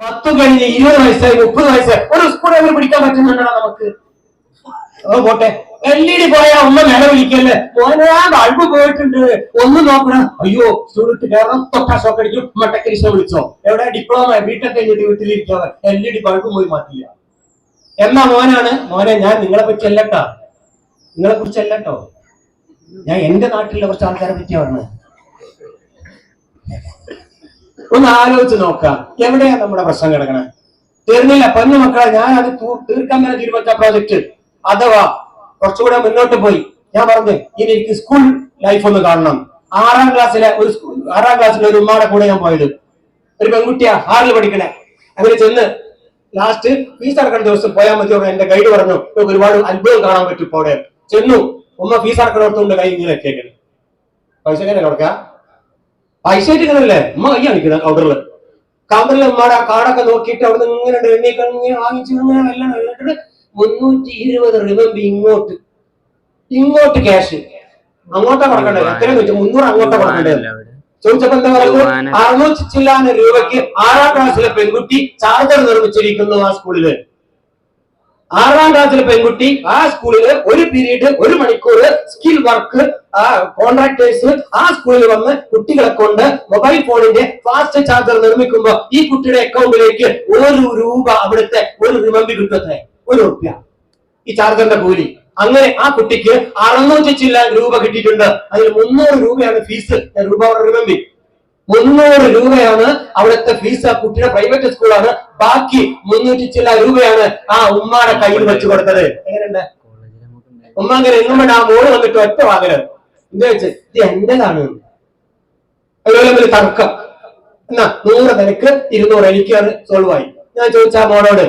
പത്ത് കഴിഞ്ഞ് ഇരുപത് വയസ്സായി മുപ്പത് വയസ്സായി. ഒരു സ്കൂൾ അവർ പിടിക്കാൻ പറ്റുന്നുണ്ടോ നമുക്ക്? ഓ പോട്ടെ. എൽ ഇ ഡി പോയാ ഉമ്മ നില വിളിക്കല്ലേ? മോനെ അഴിവ് പോയിട്ടുണ്ട്. ഒന്ന് നോക്കണം. അയ്യോ സ്കൂളിട്ട് കയറണം തൊട്ടാ ഷോക്ക് അടിക്കും. മട്ടക്കരിശ വിളിച്ചോ? എവിടെ? ഡിപ്ലോമ ബിടെക് കഴിഞ്ഞിട്ട് വീട്ടിലിരിക്കോ എൽ ഇ ഡി ബൾബ് പോയി മാറ്റില്ല. എന്നാ മോനാണ്? മോനെ ഞാൻ നിങ്ങളെ പറ്റി നിങ്ങളെ കുറിച്ചല്ലട്ടോ ഞാൻ എന്റെ നാട്ടിലെ കുറച്ച് ആൾക്കാരെ പറ്റിയാ പറഞ്ഞത് ഒന്ന് ആലോചിച്ച് നോക്കാം. എവിടെയാണ് നമ്മുടെ പ്രശ്നം കിടക്കണേ? തീർന്നില്ല പൊന്നു മക്കളെ ഞാൻ അത് തീർക്കാൻ തന്നെ തീരുമാനിച്ച പ്രോജക്റ്റ് അഥവാ കുറച്ചുകൂടെ മുന്നോട്ട് പോയി. ഞാൻ പറഞ്ഞു ഇനി എനിക്ക് സ്കൂൾ ലൈഫ് ഒന്ന് കാണണം. ആറാം ക്ലാസ്സിലെ ഒരു ആറാം ക്ലാസ്സിലെ ഒരു ഉമ്മാടെ കൂടെ ഞാൻ പോയത്. ഒരു പെൺകുട്ടിയാ ഹാറിൽ പഠിക്കണേ. അങ്ങനെ ചെന്ന് ലാസ്റ്റ് ഫീസ് അടക്കുന്ന ദിവസം പോയാൽ മതി എന്റെ ഗൈഡ് പറഞ്ഞു. "നമുക്ക് ഒരുപാട് അത്ഭുതം കാണാൻ പറ്റും പോടെ ചെന്നു. ഉമ്മ ഫീസ് അടക്കണോടത്തോണ്ട് കൈ ഇങ്ങനെ കേൾക്കണം പൈസ എങ്ങനെ കൊടുക്കാം? പൈസ ഇട്ടിങ്ങനല്ലേ ഉമ്മ കൈ കാണിക്കണം കൗണ്ടറിൽ കൗണ്ടറിൽ ഉമ്മയുടെ ആ കാർഡൊക്കെ നോക്കിയിട്ട് അവിടെ നിന്ന് ഇങ്ങനെ എണ്ണീക്ക് ഇങ്ങനെ വാങ്ങിച്ചു ഇങ്ങനെ എല്ലാം എന്നിട്ട് മുന്നൂറ്റി ഇരുപത് റിവമ്പ് ഇങ്ങോട്ട്. ഇങ്ങോട്ട് ക്യാഷ് അങ്ങോട്ടാ കൊടുക്കണ്ടേ? എത്ര ചോദിച്ചു? മുന്നൂറ് അങ്ങോട്ടാ കൊടുക്കണ്ടേ? ചോദിച്ചപ്പോ എന്താ പറയുന്നത് അറുന്നൂറ്റി ചില്ലാന രൂപയ്ക്ക് ആറാം ക്ലാസ്സിലെ പെൺകുട്ടി ചാർജർ നിർമ്മിച്ചിരിക്കുന്നു ആ സ്കൂളിൽ ആറാം ക്ലാസ്സിലെ പെൺകുട്ടി ആ സ്കൂളിൽ ഒരു പീരീഡ് ഒരു മണിക്കൂർ സ്കിൽ വർക്ക് കോൺട്രാക്ടേഴ്സ് ആ സ്കൂളിൽ വന്ന് കുട്ടികളെ കൊണ്ട് മൊബൈൽ ഫോണിന്റെ ഫാസ്റ്റ് ചാർജർ നിർമ്മിക്കുമ്പോ ഈ കുട്ടിയുടെ അക്കൗണ്ടിലേക്ക് ഒരു രൂപ അവിടുത്തെ ഒരു റിമമ്പി കിട്ടത്തെ ഒരു റുപ്യ ഈ ചാർജറിന്റെ കൂലി. അങ്ങനെ ആ കുട്ടിക്ക് അറുന്നൂറ്റി ചില്ല രൂപ കിട്ടിയിട്ടുണ്ട്. അതിൽ മുന്നൂറ് രൂപയാണ് ഫീസ് രൂപ റിമമ്പി. മുന്നൂറ് രൂപയാണ് അവിടുത്തെ ഫീസ് ആ കുട്ടിയുടെ പ്രൈവറ്റ് സ്കൂളാണ് ബാക്കി മുന്നൂറ്റി ചില രൂപയാണ് ആ ഉമ്മാടെ കയ്യിൽ വെച്ചു കൊടുത്തത്. എങ്ങനെയുണ്ട്? ഉമ്മ അങ്ങനെ വേണ്ട. ആ മോൾ വന്നിട്ട് ഒറ്റ വാങ്ങൽ. എന്താ വെച്ച്? ഇത് എന്റേതാണ്. അതുപോലെ തർക്കം. എന്നാ നൂറ് നിനക്ക് ഇരുന്നൂറ് എനിക്ക് സോൾവ് ആയി. ഞാൻ ചോദിച്ച മോളോട്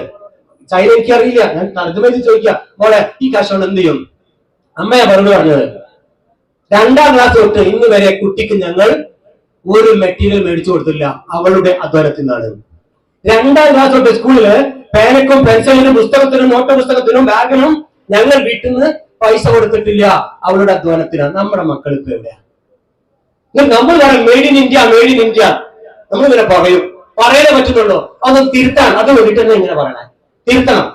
ചൈന എനിക്ക് അറിയില്ല. ഞാൻ തർജമയിൽ ചോദിക്കാം. മോളെ ഈ കൊണ്ട് എന്ത് ചെയ്യും? അമ്മയാ പറഞ്ഞു പറഞ്ഞത്. രണ്ടാം ക്ലാസ് തൊട്ട് ഇന്ന് വരെ കുട്ടിക്ക് ഞങ്ങൾ ഒരു മെറ്റീരിയൽ മേടിച്ചു കൊടുത്തില്ല അവളുടെ അധ്വാനത്തിൽ നിന്നാണ്. രണ്ടാം ക്ലാസ് തൊട്ട് സ്കൂളിൽ പേനക്കും പെൻസിലിനും പുസ്തകത്തിനും നോട്ട് പുസ്തകത്തിനും ബാഗിനും ഞങ്ങൾ വീട്ടിൽ നിന്ന് പൈസ കൊടുത്തിട്ടില്ല. അവളുടെ അധ്വാനത്തിനാണ്. നമ്മുടെ മക്കൾ ഇപ്പൊ എവിടെയാ? നമ്മൾ പറയാം made in India made in India നമ്മൾ ഇങ്ങനെ പറയും. പറയാനേ പറ്റുന്നുള്ളൂ അതൊന്ന് തിരുത്താൻ അത് വേണ്ടിട്ട് ഇങ്ങനെ പറയണേ. തിരുത്തണം.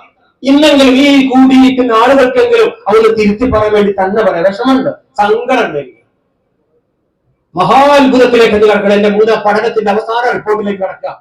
ഇന്നെങ്കിലും ഈ കൂടിയിരിക്കുന്ന ആളുകൾക്കെങ്കിലും അതൊന്ന് തിരുത്തി പറയാൻ വേണ്ടി തന്നെ പറയാം. വിഷമമുണ്ട്. സങ്കടം എനിക്ക് മഹാത്ഭുതത്തിലേക്ക് കിടക്കണം എന്റെ മൂന്നാം പഠനത്തിന്റെ അവസാന റിപ്പോർട്ടിലേക്ക് കിടക്കുക